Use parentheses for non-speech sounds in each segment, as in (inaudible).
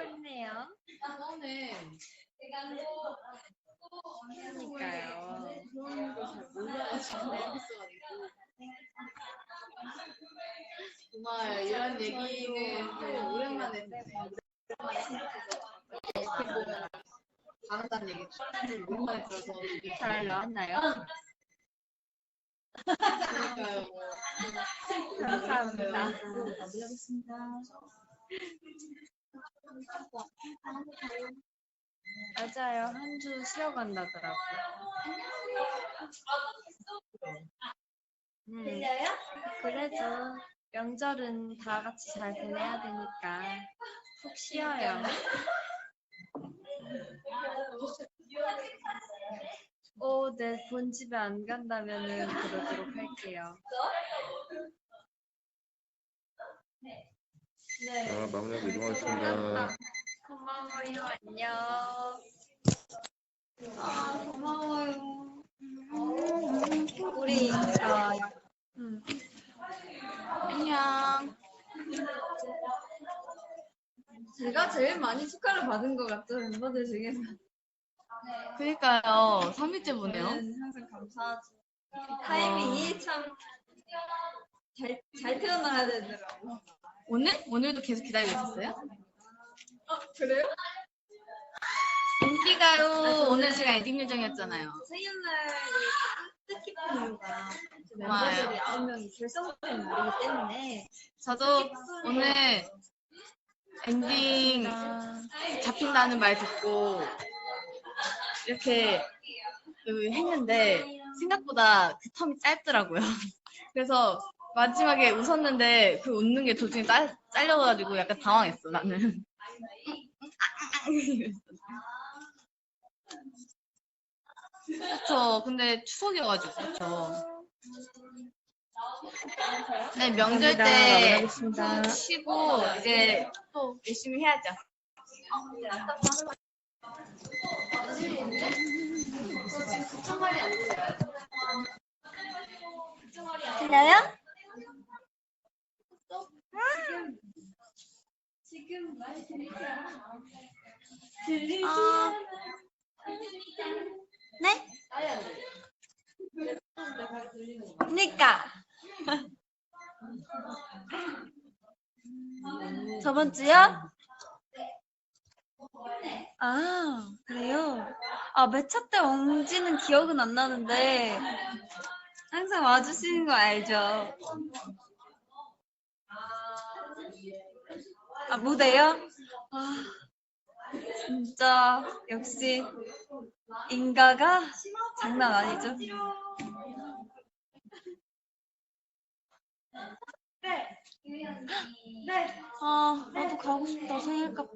했네요. 그러니까요. 정말 이런 얘기는 또 오랜만에 듣네요. 오랜만에 생각해서 어떻게 보면 다르다는 얘기 좀 오랜만에 들어서 되게 잘 나왔나요? 그러니까요. 감사합니다. 마무리하겠습니다. 맞아요. 한 주 쉬어간다더라고요. 음, 그래도 명절은 다 같이 잘 보내야 되니까 푹 쉬어요. 오, 네, 본 집에 안 간다면은 그러도록 할게요. 네. 자, 마무리하고 이동하겠습니다. 고마워요. 안녕. 아, 고마워요. 우리, 아, 음. 안녕. 제가 제일 많이 축하를 받은 것 같죠, 멤버들 중에서. 그러니까요. 3일째 보네요. 항상 감사하죠. 타이밍이 참 잘, 잘 태어나야 되더라고. 오늘? 오늘도 계속 기다리고 있었어요? 어, 그래요? 인기가요. 오늘 제가 엔딩 요정이었잖아요. 생일날 이 뜻깊은 이유가 멤버들이 아홉 명이 결성된 날이기 때문에 저도 오늘 엔딩 잡힌다는 말 듣고 이렇게 그 했는데 생각보다 그 텀이 짧더라고요. (laughs) 그래서 마지막에 웃었는데 그 웃는 게 도중에 딸, 잘려가지고 약간 당황했어 나는. 그쵸. 근데 추석이어가지고 그쵸. 네 명절 때 마무리하겠습니다. 쉬고 이제 또 열심히 해야죠. 들려요? 아, 네? 그니까 저번 주요? 아 그래요? 아 매차 때 엉지는 기억은 안 나는데 항상 와주시는 거 알죠? 아 무대요? 아 진짜 역시 인가가 장난 아니죠? 아, 나도 가고 싶다, 생일 카페.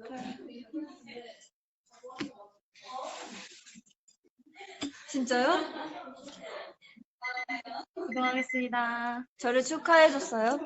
진짜요? 이동하겠습니다. 저를 축하해줬어요?